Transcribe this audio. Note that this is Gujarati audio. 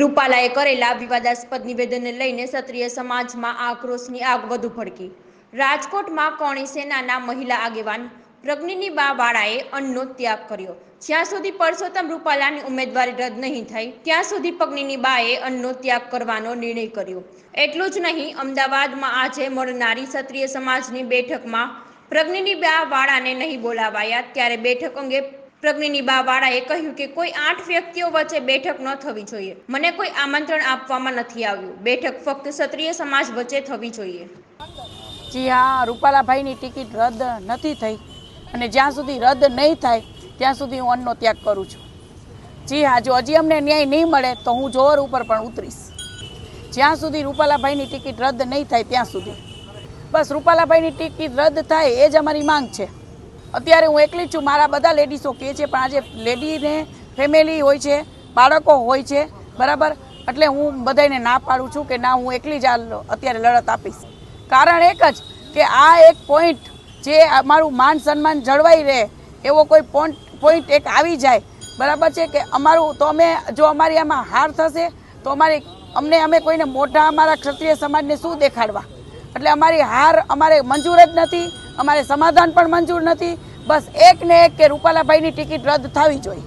રૂપાલાએ કરેલા વિવાદાસ્પદ નિવેદનને લઈને ક્ષત્રિય સમાજમાં આક્રોશની આગ વધુ ભડકી. રાજકોટમાં કોણી સેનાના મહિલા આગેવાન પ્રજ્ઞિનીબા વાળાએ અન્નનો ત્યાગ કર્યો. જ્યાં સુધી પરસોત્તમ રૂપાલાની ઉમેદવારી રદ નહીં થાય ત્યાં સુધી પત્નીનીબાએ અન્નનો ત્યાગ કરવાનો નિર્ણય કર્યો. એટલું જ નહીં, અમદાવાદમાં આજે મળનારી ક્ષત્રિય સમાજની બેઠકમાં પ્રજ્ઞિનીબા વાળાને નહીં બોલાવાયા, ત્યારે બેઠક અંગે પ્રજ્ઞિનીબા વાળાએ કહ્યું કે કોઈ આઠ વ્યક્તિઓ વચ્ચે બેઠક ન થવી જોઈએ. મને કોઈ આમંત્રણ આપવામાં નથી આવ્યું. બેઠક ફક્ત ક્ષત્રિય સમાજ વચ્ચે થવી જોઈએ. જી હા, રૂપાલાભાઈની ટિકિટ રદ નથી થઈ અને જ્યાં સુધી રદ નહીં થાય, ત્યાં સુધી હું અન્નનો ત્યાગ કરું છું. જી હા, જો હજી અમને ન્યાય નહીં મળે, તો હું જોર ઉપર પણ ઉતરીશ. જ્યાં સુધી રૂપાલાભાઈની ટિકિટ રદ નહીં થાય, ત્યાં સુધી. બસ, રૂપાલાભાઈની ટિકિટ રદ થાય એ જ અમારી માંગ છે. અત્યારે હું એકલી જ છું. મારા બધા લેડીઝો કહે છે, પણ આજે લેડીને ફેમિલી હોય છે, બાળકો હોય છે, બરાબર? એટલે હું બધાને ના પાડું છું કે ના, હું એકલી જ આ અત્યારે લડત આપીશ. કારણ એક જ કે આ એક પોઈન્ટ જે અમારું માન સન્માન જળવાઈ રહે, એવો કોઈ પોઈન્ટ પોઈન્ટ એક આવી જાય. બરાબર છે કે અમારું, તો અમે, જો અમારી આમાં હાર થશે, તો અમારી, અમને અમે કોઈને મોટા અમારા ક્ષત્રિય સમાજને શું દેખાડવા? એટલે અમારી હાર અમારે મંજૂર જ નથી, અમારે સમાધાન પણ મંજૂર નથી. બસ એક ને એક કે રૂપાલાભાઈની ટિકિટ રદ થવી જોઈએ.